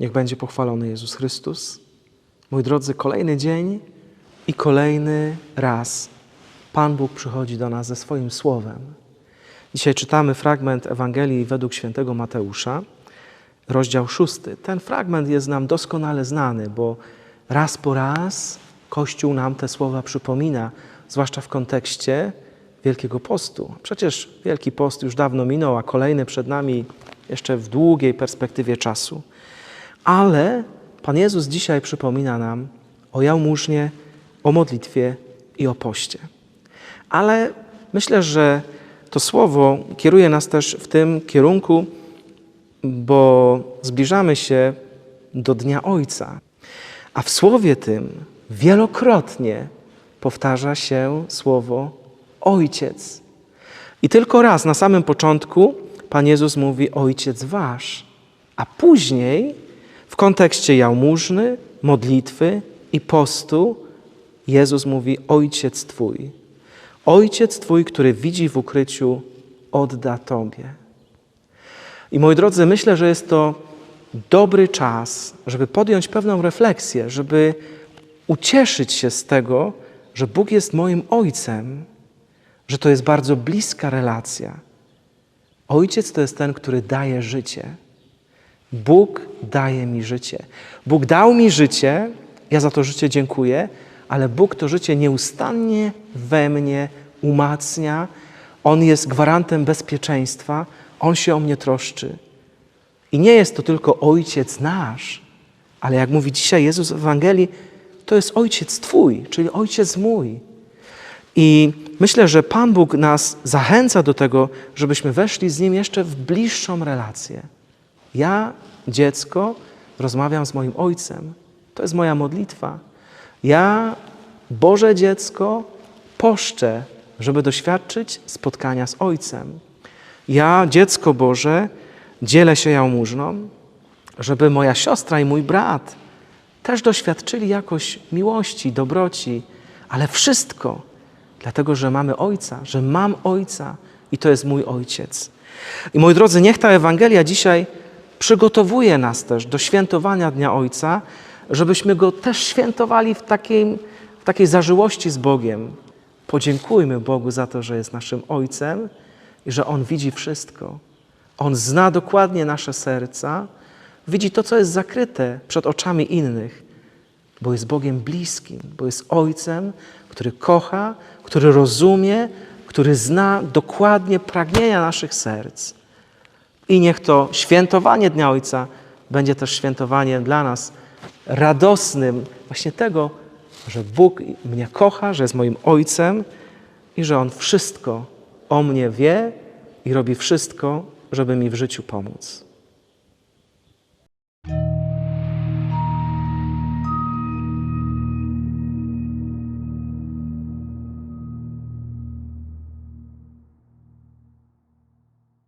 Niech będzie pochwalony Jezus Chrystus. Mój drodzy, kolejny dzień i kolejny raz Pan Bóg przychodzi do nas ze swoim słowem. Dzisiaj czytamy fragment Ewangelii według świętego Mateusza, rozdział szósty. Ten fragment jest nam doskonale znany, bo raz po raz Kościół nam te słowa przypomina, zwłaszcza w kontekście Wielkiego Postu. Przecież Wielki Post już dawno minął, a kolejny przed nami jeszcze w długiej perspektywie czasu. Ale Pan Jezus dzisiaj przypomina nam o jałmużnie, o modlitwie i o poście. Ale myślę, że to słowo kieruje nas też w tym kierunku, bo zbliżamy się do Dnia Ojca. A w słowie tym wielokrotnie powtarza się słowo Ojciec. I tylko raz na samym początku Pan Jezus mówi Ojciec Wasz, a później w kontekście jałmużny, modlitwy i postu Jezus mówi Ojciec Twój. Ojciec Twój, który widzi w ukryciu, odda Tobie. I moi drodzy, myślę, że jest to dobry czas, żeby podjąć pewną refleksję, żeby ucieszyć się z tego, że Bóg jest moim Ojcem, że to jest bardzo bliska relacja. Ojciec to jest ten, który daje życie. Bóg daje mi życie. Bóg dał mi życie, ja za to życie dziękuję, ale Bóg to życie nieustannie we mnie umacnia. On jest gwarantem bezpieczeństwa, On się o mnie troszczy. I nie jest to tylko Ojciec nasz, ale jak mówi dzisiaj Jezus w Ewangelii, to jest Ojciec Twój, czyli Ojciec mój. I myślę, że Pan Bóg nas zachęca do tego, żebyśmy weszli z Nim jeszcze w bliższą relację. Ja, dziecko, rozmawiam z moim Ojcem. To jest moja modlitwa. Ja, Boże dziecko, poszczę, żeby doświadczyć spotkania z Ojcem. Ja, dziecko Boże, dzielę się jałmużną, żeby moja siostra i mój brat też doświadczyli jakoś miłości, dobroci, ale wszystko dlatego, że mamy Ojca, że mam Ojca i to jest mój Ojciec. I moi drodzy, niech ta Ewangelia dzisiaj przygotowuje nas też do świętowania Dnia Ojca, żebyśmy Go też świętowali w takiej, w takiej zażyłości z Bogiem. Podziękujmy Bogu za to, że jest naszym Ojcem i że On widzi wszystko. On zna dokładnie nasze serca, widzi to, co jest zakryte przed oczami innych, bo jest Bogiem bliskim, bo jest Ojcem, który kocha, który rozumie, który zna dokładnie pragnienia naszych serc. I niech to świętowanie Dnia Ojca będzie też świętowaniem dla nas radosnym właśnie tego, że Bóg mnie kocha, że jest moim Ojcem i że On wszystko o mnie wie i robi wszystko, żeby mi w życiu pomóc.